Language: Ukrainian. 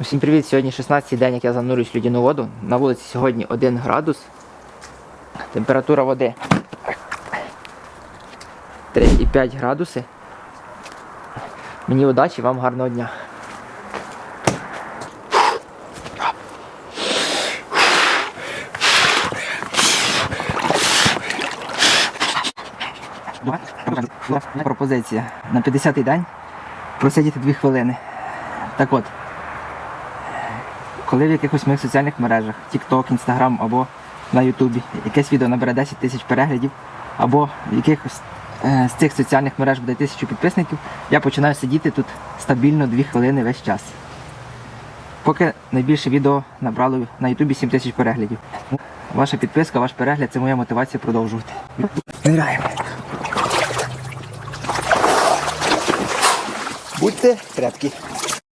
Усім привіт! Сьогодні 16-й день, як я занурююсь в людяну воду. На вулиці сьогодні 1 градус. Температура води 3,5 градуси. Мені удачі, вам гарного дня. Пропозиція. На 50-й день просидіти 2 хвилини. Так от, коли в якихось моїх соціальних мережах, TikTok, Instagram або на Ютубі якесь відео набере 10 тисяч переглядів, або в якихось е, з цих соціальних мереж буде тисячу підписників, я починаю сидіти тут стабільно 2 хвилини весь час. Поки найбільше відео набрало на Ютубі 7 тисяч переглядів. Ваша підписка, ваш перегляд це моя мотивація продовжувати. Ниряємо. Будьте крепкі.